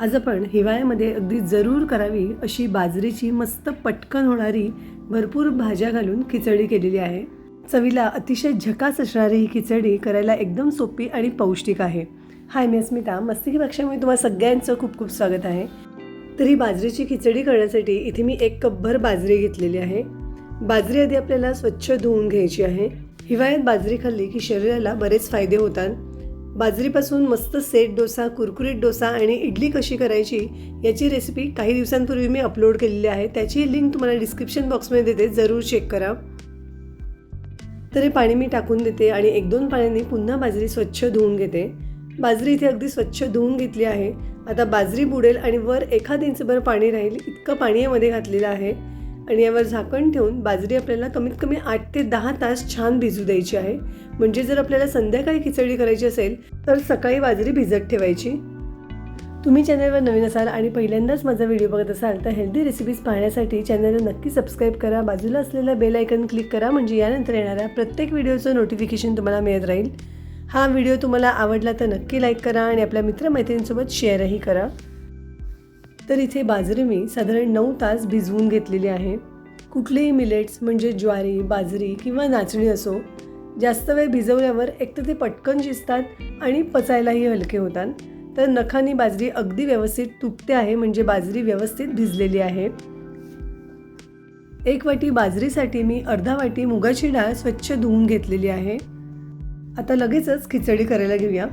आज आपण हिवाळ्यामध्ये अगदी जरूर करावी अशी बाजरीची मस्त पटकन होणारी भरपूर भाज्या घालून खिचडी केलेली आहे. चवीला अतिशय झकास असणारी ही खिचडी करायला एकदम सोपी आणि पौष्टिक आहे. हाय मी अस्मिता. मस्तिकी पक्षामुळे तुम्हाला सगळ्यांचं खूप खूप स्वागत आहे. तर ही बाजरीची खिचडी करण्यासाठी इथे मी एक कपभर बाजरी घेतलेली आहे. बाजरी आधी आपल्याला स्वच्छ धुवून घ्यायची आहे. हिवाळ्यात बाजरी खाल्ली की शरीराला बरेच फायदे होतात. बाजरीपासून मस्त सेट डोसा कुरकुरीत डोसा आणि इडली कशी करायची याची रेसिपी काही दिवसांपूर्वी मी अपलोड केलेली आहे. त्याची लिंक तुम्हाला डिस्क्रिप्शन बॉक्समध्ये देते. जरूर चेक करा. तर हे पाणी मी टाकून देते आणि एक दोन पाण्याने पुन्हा बाजरी स्वच्छ धुवून घेते. बाजरी इथे अगदी स्वच्छ धुवून घेतली आहे. आता बाजरी बुडेल आणि वर एखाद इंचभर पाणी राहील. इतकं पाणी यामध्ये घातलेलं आहे. आणि यावर झाकण ठेवून बाजरी आपल्याला कमीत कमी आठ ते दहा तास छान भिजू द्यायची आहे. म्हणजे जर आपल्याला संध्याकाळी खिचडी करायची असेल तर सकाळी बाजरी भिजत ठेवायची. तुम्ही चॅनलवर नवीन असाल आणि पहिल्यांदाच माझा व्हिडिओ बघत असाल तर हेल्दी रेसिपीज पाहण्यासाठी चॅनलला नक्की सबस्क्राईब करा. बाजूला असलेलं बेल आयकन क्लिक करा म्हणजे यानंतर येणाऱ्या प्रत्येक व्हिडिओचं नोटिफिकेशन तुम्हाला मिळत राहील. हा व्हिडिओ तुम्हाला आवडला तर नक्की लाईक करा आणि आपल्या मित्रमैत्रिणींसोबत शेअरही करा. तर इथे बाजरी मी साधारण नऊ तास भिजवून घेतलेली आहे. कुठलेही मिलेट्स म्हणजे ज्वारी बाजरी किंवा नाचणी असो जास्त वेळ भिजवल्यावर एक तर ते पटकन शिजतात आणि पचायलाही हलके होतात. तर नखानी बाजरी अगदी व्यवस्थित तुटते आहे म्हणजे बाजरी व्यवस्थित भिजलेली आहे. एक वाटी बाजरीसाठी मी अर्धा वाटी मुगाची डाळ स्वच्छ धुवून घेतलेली आहे. आता लगेचच खिचडी करायला घेऊया.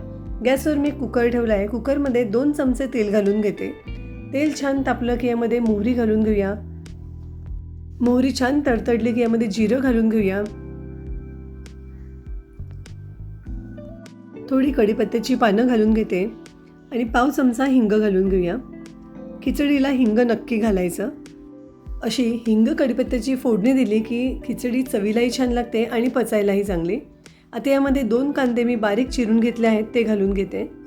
गॅसवर मी कुकर ठेवला आहे कुकरमध्ये दोन चमचे तेल घालून घेते. तेल छान तापलं की यामध्ये मोहरी घालून घेऊया. मोहरी छान तडतडली की यामध्ये जिरं घालून घेऊया. थोडी कढीपत्त्याची पानं घालून घेते आणि पाव चमचा हिंग घालून घेऊया. खिचडीला हिंग नक्की घालायचं. अशी हिंग कढीपत्त्याची फोडणी दिली की खिचडी चवीलाही छान लागते आणि पचायलाही चांगली. आता यामध्ये दोन कांदे मी बारीक चिरून घेतले आहेत ते घालून घेते.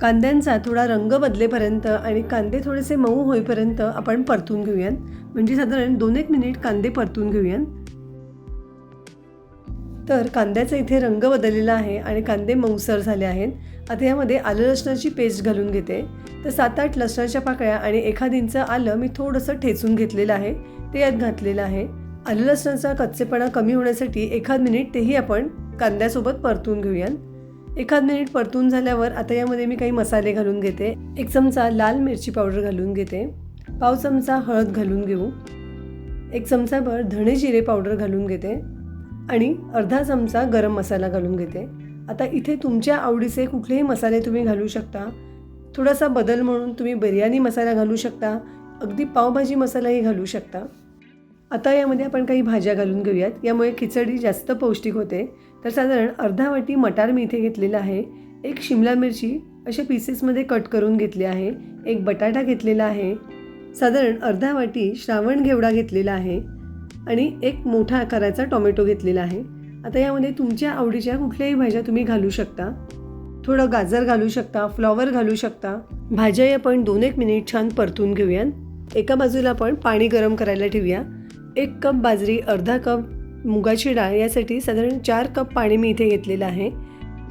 कांद्यांचा थोडा रंग बदलेपर्यंत आणि कांदे थोडेसे मऊ होईपर्यंत आपण परतून घेऊयात. म्हणजे साधारण दोन एक मिनिट कांदे परतून घेऊयात. तर कांद्याचा इथे रंग बदललेला आहे आणि कांदे मऊसर झाले आहेत. आता यामध्ये आलं लसणाची पेस्ट घालून घेते. तर सात आठ लसणाच्या पाकळ्या आणि एखादींचं आलं मी थोडंसं ठेचून घेतलेलं आहे. ते यात घातलेलं आहे. आलं लसणाचा कच्चेपणा कमी होण्यासाठी एखाद मिनिट तेही आपण कांद्यासोबत परतून घेऊयात. एखाद मिनिट परतून झाल्यावर आता यामध्ये मी काही मसाले घालून घेते. एक चमचा लाल मिरची पावडर घालून घेते. पाव चमचा हळद घालून घेऊ. एक चमचाभर धणे जिरे पावडर घालून घेते. आणि अर्धा चमचा गरम मसाला घालून घेते. आता इथे तुमच्या आवडीचे कुठलेही मसाले तुम्ही घालू शकता. थोडासा बदल म्हणून तुम्ही बिर्याणी मसाला घालू शकता. अगदी पावभाजी मसालाही घालू शकता. आता यामध्ये आपण काही भाज्या घालून घेऊयात. यामुळे खिचडी जास्त पौष्टिक होते. तर साधारण अर्धा वाटी मटार मी इथे घेतलेला आहे. एक शिमला मिरची अशा पीसेसमध्ये कट करून घेतली आहे. एक बटाटा घेतलेला आहे. साधारण अर्धा वाटी श्रावण घेवडा घेतलेला आहे. आणि एक मोठा आकाराचा टोमॅटो घेतलेला आहे. आता यामध्ये तुमच्या आवडीच्या कुठल्याही भाज्या तुम्ही घालू शकता. थोडं गाजर घालू शकता फ्लॉवर घालू शकता. भाज्याही आपण दोन एक मिनिट छान परतून घेऊयात. एका बाजूला आपण पाणी गरम करायला ठेवूया. एक कप बाजरी अर्धा कप मुगाची डाळ यासाठी साधारण चार कप पाणी मी इथे घेतलेलं आहे.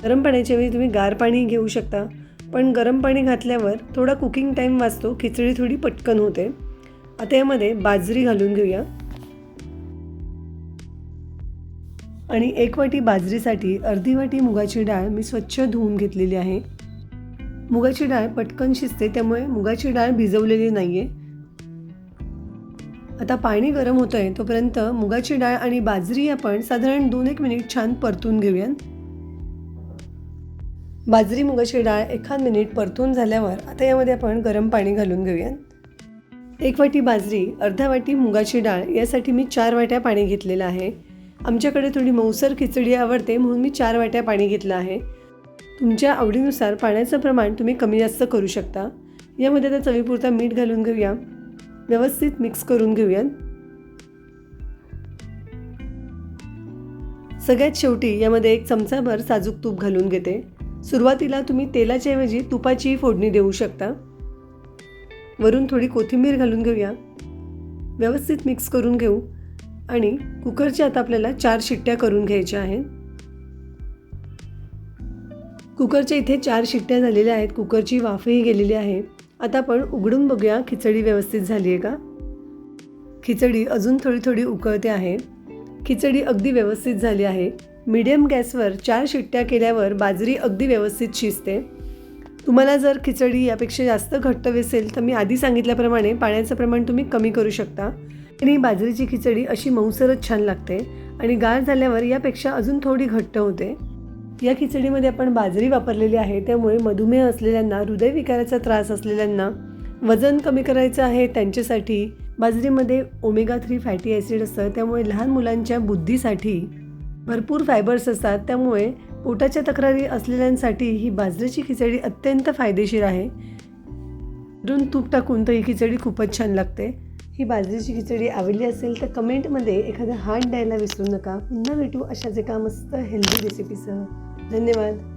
गरम पाण्याच्या वेळी तुम्ही गार पाणी घेऊ शकता. पण गरम पाणी घातल्यावर थोडा कुकिंग टाईम वाचतो खिचडी थोडी पटकन होते. आता यामध्ये बाजरी घालून घेऊया. आणि एक वाटी बाजरीसाठी अर्धी वाटी मुगाची डाळ मी स्वच्छ धुवून घेतलेली आहे. मुगाची डाळ पटकन शिजते त्यामुळे मुगाची डाळ भिजवलेली नाही आहे आता पाणी गरम होतं आहे तोपर्यंत मुगाची डाळ आणि बाजरी आपण साधारण दोन एक मिनिट छान परतून घेऊया बाजरी मुगाची डाळ एखाद मिनिट परतून झाल्यावर आता यामध्ये आपण गरम पाणी घालून घेऊयात. एक वाटी बाजरी अर्धा वाटी मुगाची डाळ यासाठी मी चार वाट्या पाणी घेतलेलं आहे. आमच्याकडे थोडी मऊसर खिचडी आवडते म्हणून मी चार वाट्या पाणी घेतलं आहे. तुमच्या आवडीनुसार पाण्याचं प्रमाण तुम्ही कमी जास्त करू शकता. यामध्ये आता चवीपुरता मीठ घालून घेऊया. व्यवस्थित मिक्स करून घेऊयात. सगळ्यात शेवटी यामध्ये एक चमचाभर साजूक तूप घालून घेते. सुरुवातीला तुम्ही तेलाच्याऐवजी तुपाचीही फोडणी देऊ शकता. वरून थोडी कोथिंबीर घालून घेऊया. व्यवस्थित मिक्स करून घेऊ. आणि कुकरच्या आता आपल्याला चार शिट्ट्या करून घ्यायच्या आहेत. कुकरच्या इथे चार शिट्ट्या झालेल्या आहेत. कुकरची वाफही गेलेली आहे. आता आपण उघडून बघूया खिचडी व्यवस्थित झाली आहे का? खिचडी अजून थोडी थोडी उकळते आहे. खिचडी अगदी व्यवस्थित झाली आहे. मीडियम गॅसवर चार शिट्ट्या केल्यावर बाजरी अगदी व्यवस्थित शिजते. तुम्हाला जर खिचडी यापेक्षा जास्त घट्ट वेसेल तर मी आधी सांगितल्याप्रमाणे पाण्याचं प्रमाण तुम्ही कमी करू शकता. आणि बाजरीची खिचडी अशी मऊसरच छान लागते. आणि गार झाल्यावर यापेक्षा अजून थोडी घट्ट होते. या खिचडीमध्ये आपण बाजरी वापरलेली आहे त्यामुळे मधुमेह असलेल्यांना हृदयविकाराचा त्रास असलेल्यांना वजन कमी करायचं आहे. त्यांच्यासाठी बाजरीमध्ये ओमेगा थ्री फॅटी ॲसिड असतं. त्यामुळे लहान मुलांच्या बुद्धीसाठी भरपूर फायबर्स असतात. त्यामुळे पोटाच्या तक्रारी असलेल्यांसाठी ही बाजरीची खिचडी अत्यंत फायदेशीर आहे. वरून तूप टाकून तर ही खिचडी खूपच छान लागते. ही बाजरीची खिचडी आवडली असेल तर कमेंटमध्ये एखादा हात द्यायला विसरू नका. पुन्हा भेटू अशाच एका मस्त हेल्दी रेसिपीसह धन्यवाद.